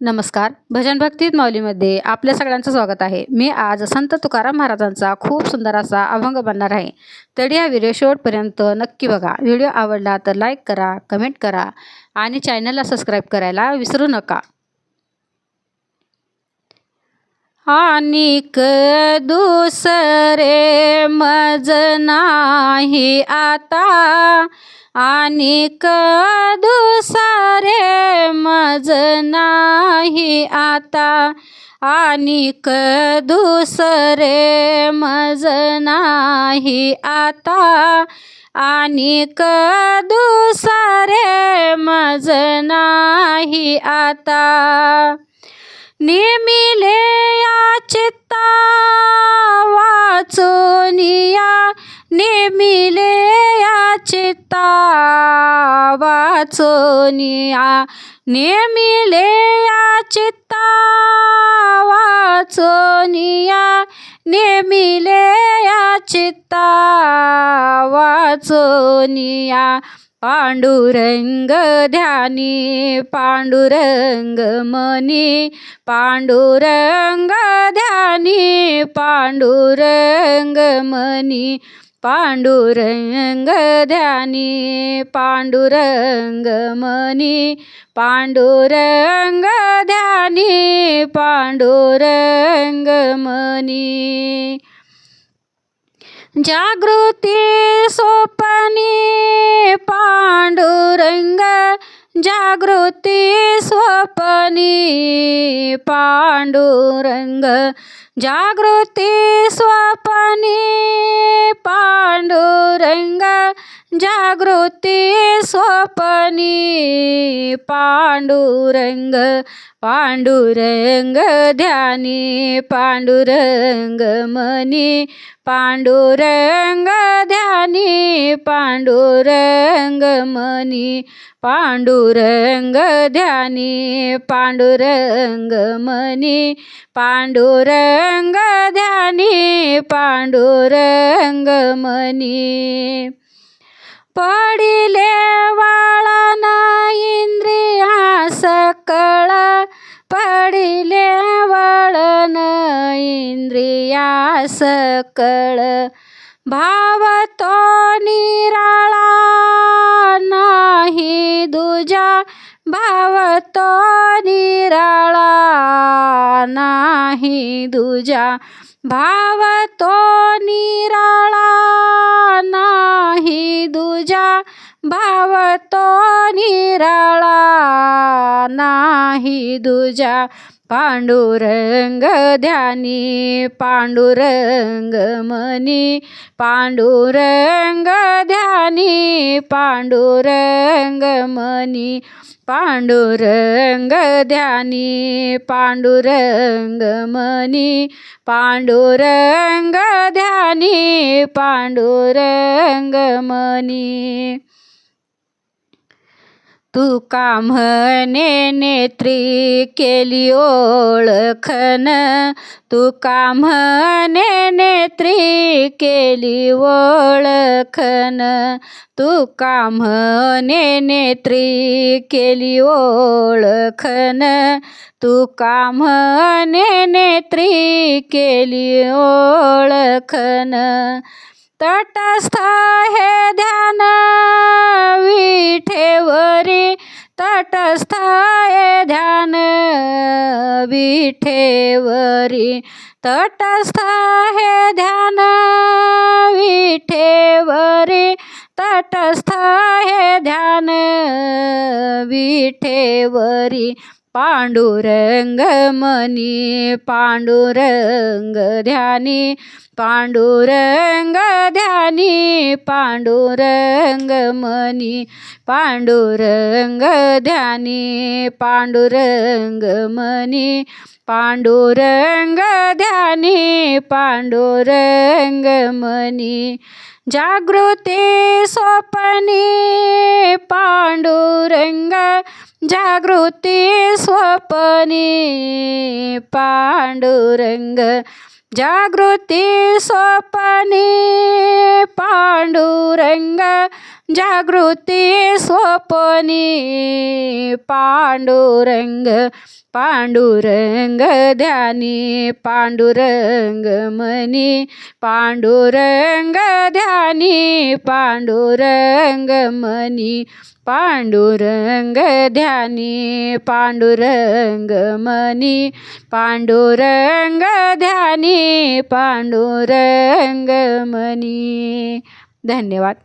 नमस्कार. भजन भक्तीत माऊलीमध्ये आपल्या सगळ्यांचं स्वागत आहे. मी आज संत तुकाराम महाराजांचा खूप सुंदर असा अभंग बनणार आहे. तरी हा व्हिडिओ शेवटपर्यंत नक्की बघा. व्हिडिओ आवडला तर लाईक करा कमेंट करा आणि चॅनलला सबस्क्राईब करायला विसरू नका. आणिक दुसरे मज नाही आता. आणि दुसारे मज नाही आता. आणि दुसरे मज नाही आता. आणि दुसरे मज नाही आता. नेमिले या चित्ता वाचोनिया नेमिले चित्ता वाचोनिया नेमिले या चित्ता वाचोनिया नेमिले या चित्ता वाचोनिया पांडुरंग ध्यानी पांडुरंग मनी पांडुरंग ध्यानी पांडुरंग मनी पांडुरंग ध्यानी पांडुरंग मनी पांडुरंग ध्यानी पांडुरंग मनी जागृती स्वप्नी पांडुरंग जागृती स्वप्नी पांडुरंग जागृती स्वप्नी. पांडुरंग जागृती स्वपनी पांडुरंग पांडुरंग ध्यानी पांडुरंग मनी पांडुरंग ध्यानी पांडुरंग मनी पांडुरंग ध्यानी पांडुरंग मनी पांडुरंग ध्यानी पांडुरंग मनी। पडिले वाळन इंद्रिया सकळ. पडिले वळन इंद्रिया सकळ. भाव तो निराळा नाही दुजा. भाव तो निराळा नाही दुजा. भाव तो निराळा भाव तो निराळा नाही दुजा पांडुरंग ध्यानी पांडुरंग मनी पांडुरंग ध्यानी पांडुरंग मनी पांडुरंग ध्यानी पांडुरंग मनी पांडुरंग ध्यानी पांडुरंग मनी। तुका म्हणे नेत्री केली ओळखन? तुका म्हणे नेत्री केली ओळखन? तुका म्हणे नेत्री केली ओळखन? तुका म्हणे नेत्री केली ओळखन? तटस्थ तटस्थाये ध्यान विठेवरी. तटस्थ हे ध्यान विठेवरी. तटस्थ हे ध्यान विठेवरी. पांडुरंग मनी पांडुरंग ध्यानी पांडुरंग ध्यानी पांडुरंग मनी पांडुरंग ध्यानी पांडुरंग मनी पांडुरंग ध्यानी पांडुरंग मनी जागृती स्वप्नी पांडुरंग जागृती स्वप्नी पांडुरंग जागृती स्वप्ने पांडुरंग जागृती स्वपनी पांडुरंग पांडुरंग ध्यानी पांडुरंग मनी पांडुरंग ध्यानी पांडुरंग मनी पांडुरंग ध्यानी पांडुरंग मनी पांडुरंग ध्यानी पांडुरंग मनी धन्यवाद